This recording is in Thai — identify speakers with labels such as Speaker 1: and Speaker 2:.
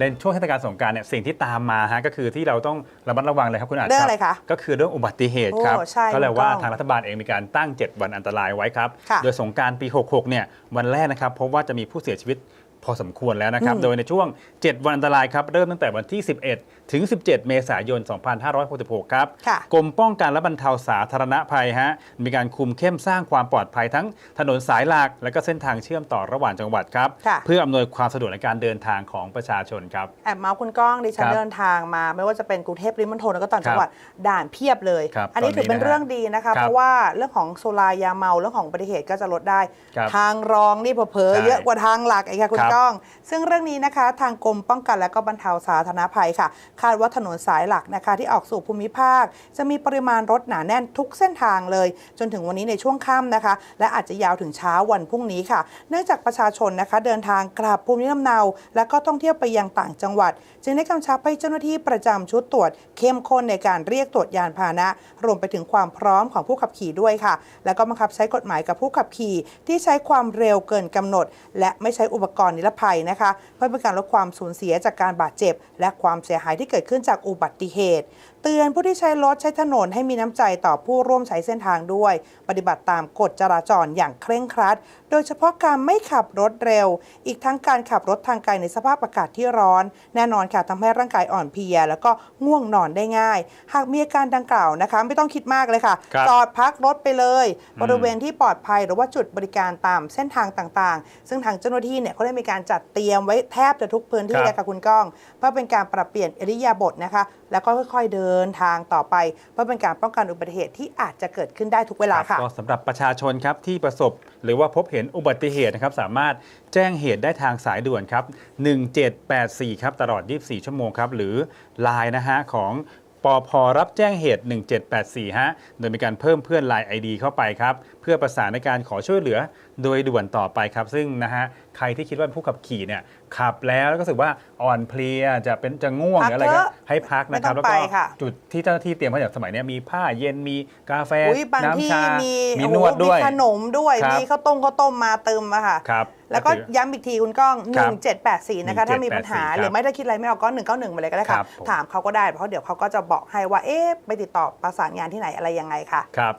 Speaker 1: ในช่วงเทศกาลสงกรารเนี่ยสิ่งที่ตามมาฮะก็คือที่เราต้องระมัดระวังเลยครับคุณอาจ
Speaker 2: เรื่องอะไรคะ
Speaker 1: ก็คือเรื่องอุบัติเหตุครับ
Speaker 2: โอ้ใช่
Speaker 1: ก็เลยว่า
Speaker 2: ถูกต้อง
Speaker 1: ทางรัฐบาลเองมีการตั้ง 7 วันอันตรายไว้ครับ
Speaker 2: ค่ะ
Speaker 1: โดยสงกรารปี 66 เนี่ยวันแรกนะครับพบว่าจะมีผู้เสียชีวิต พอสมควรแล้วนะครับ
Speaker 2: อืม
Speaker 1: โดยในช่วง 7 วันอันตรายครับ เริ่มตั้งแต่วันที่ 11 ถึง 17 เมษายน 2566 ครับ
Speaker 2: ค่ะ
Speaker 1: กรมป้องกันและบรรเทาสาธารณภัยฮะ มีการคุมเข้มสร้างความปลอดภัยทั้งถนนสายหลัก และก็เส้นทางเชื่อมต่อระหว่างจังหวัดครับ
Speaker 2: ค่ะ
Speaker 1: เพื่ออำนวยความสะดวกในการเดินทางของประชาชนครับ
Speaker 2: แอบเมาส์คุณก้องดิฉัน
Speaker 1: ครับ
Speaker 2: เดินทางมา ไม่ว่าจะเป็นกรุงเทพปริมณฑลแล้วก็ต่าง
Speaker 1: ครับ
Speaker 2: จังหวัดด่านเพียบเลย
Speaker 1: ครับ
Speaker 2: อันนี้
Speaker 1: ตอนนี้
Speaker 2: ถือเป็น
Speaker 1: นะฮะ
Speaker 2: เรื่องดีนะคะ
Speaker 1: ครับ
Speaker 2: เพราะว่าเรื่องของโซลายาเมาเรื่องของอุบัติเหตุก็จะลดได้
Speaker 1: ครับ
Speaker 2: ทางรองนี่เผลอ
Speaker 1: ใช่
Speaker 2: ๆเยอะกว่าทางหลักอีกค่ะคุณ
Speaker 1: ครับ
Speaker 2: ก้อง ซึ่งเรื่องนี้นะคะ ทางกรมป้องกันและก็บรรเทาสาธารณภัยค่ะ คาดว่าถนนสายหลักนะคะที่ออกสู่ภูมิภาค จะมีปริมาณรถหนาแน่นทุกเส้นทางเลย จนถึงวันนี้ในช่วงค่ำนะคะ และอาจจะยาวถึงเช้าวันพรุ่งนี้ค่ะ เนื่องจากประชาชนนะคะ เดินทางกลับภูมิลำเนา และก็ท่องเที่ยวไปยังต่างจังหวัด จึงได้กำชับให้เจ้าหน้าที่ประจำชุดตรวจ เข้มข้นในการเรียกตรวจยานพาหนะ รวมไปถึงความพร้อมของผู้ขับขี่ด้วยค่ะ แล้วก็บังคับใช้กฎหมายกับผู้ขับขี่ที่ใช้ความเร็วเกินกำหนด และไม่ใช้อุปกรณ์นิรภัยนะคะ เพื่อเป็นการลดความสูญเสียจากการบาดเจ็บ และความเสียหายที่เกิดขึ้นจากอุบัติเหตุ เตือนผู้ที่ใช้รถใช้ถนนให้มีน้ำใจต่อผู้ร่วมใช้เส้นทางด้วย ปฏิบัติตามกฎจราจรอย่างเคร่งครัด โดยเฉพาะการไม่ขับรถเร็ว อีกทั้งการขับรถทางไกลในสภาพอากาศที่ร้อน แน่นอนค่ะทำให้ร่างกายอ่อนเพลีย แล้วก็ง่วงนอนได้ง่าย หากมีอาการดังกล่าวนะคะ ไม่ต้องคิดมากเลยค่ะ
Speaker 1: ครับ
Speaker 2: จอดพักรถไปเลย
Speaker 1: อืม
Speaker 2: บริเวณที่ปลอดภัยหรือว่าจุดบริการตามเส้นทางต่างๆ ซึ่งทางเจ้าหน้าที่เนี่ยเขาได้มีการจัดเตรียมไว้แทบจะทุกพื้นที่เลยค่ะคุณก้อง เพื่อเป็นการปรับเปลี่ยนอิริยาบถนะคะ แล้วก็ค่อยๆเดินทางต่อไป เพื่อเป็นการป้องกันอุบัติเหตุที่อาจจะเกิดขึ้นได้ทุกเวลา
Speaker 1: ครั
Speaker 2: ค่ะ
Speaker 1: บก็สำหรับประชาชนครับที่ประสบ หรือว่าพบเห็นอุบัติเหตุนะครับสามารถแจ้งเหตุได้ทางสายด่วนครับ1784 ครับตลอด 24 ชั่วโมงครับหรือ Line นะฮะของ ปอพรับแจ้งเหตุ 1784 ฮะ โดยมีการเพิ่มเพื่อน Line ID เข้าไปครับ เพื่อประสานในการขอช่วยเหลือโดยด่วนต่อไปครับ ซึ่งนะฮะ ใครที่คิดว่าเป็นผู้ขับขี่เนี่ยขับแล้วแล้วก็รู้สึกว่าอ่อนเพลียจะเป็นจะง่วงหรืออะไร
Speaker 2: พักเถ
Speaker 1: ก็
Speaker 2: อะ
Speaker 1: ให้พักนะครับ
Speaker 2: ไม่
Speaker 1: แล้ว
Speaker 2: ต้อง
Speaker 1: ก็
Speaker 2: ไปค่ะ
Speaker 1: จุดที่เจ้าหน้าที่เตรียมไว้อย่างสมัยเนี้ยมีผ้าเย็นมีกาแฟ
Speaker 2: อุ้ยบางที่
Speaker 1: น้ำชา
Speaker 2: มี
Speaker 1: มี
Speaker 2: โอ้โห
Speaker 1: นวดด้วย
Speaker 2: มีขนมด้วย
Speaker 1: ครับ
Speaker 2: มีข้าวต้มข้าวต้มมาเติมอะค่ะ
Speaker 1: ครับ
Speaker 2: แล้วก็
Speaker 1: ถือ
Speaker 2: ย้ำอีกทีคุณก้อง
Speaker 1: ครับ
Speaker 2: 1784 นะคะ ถ้ามีปัญหา
Speaker 1: 1784
Speaker 2: หรือไม่ได้คิดอะไรไม่ออกก็ 191มาเลยก็ได้
Speaker 1: ครั
Speaker 2: ค่ะ
Speaker 1: บผม
Speaker 2: ถามเขาก็ได้ เพราะเดี๋ยวเขาก็จะบอกให้ว่า เอ๊ะ ไปติดต่อประสานงานที่ไหนอะไรยังไงค่ะ
Speaker 1: ครับ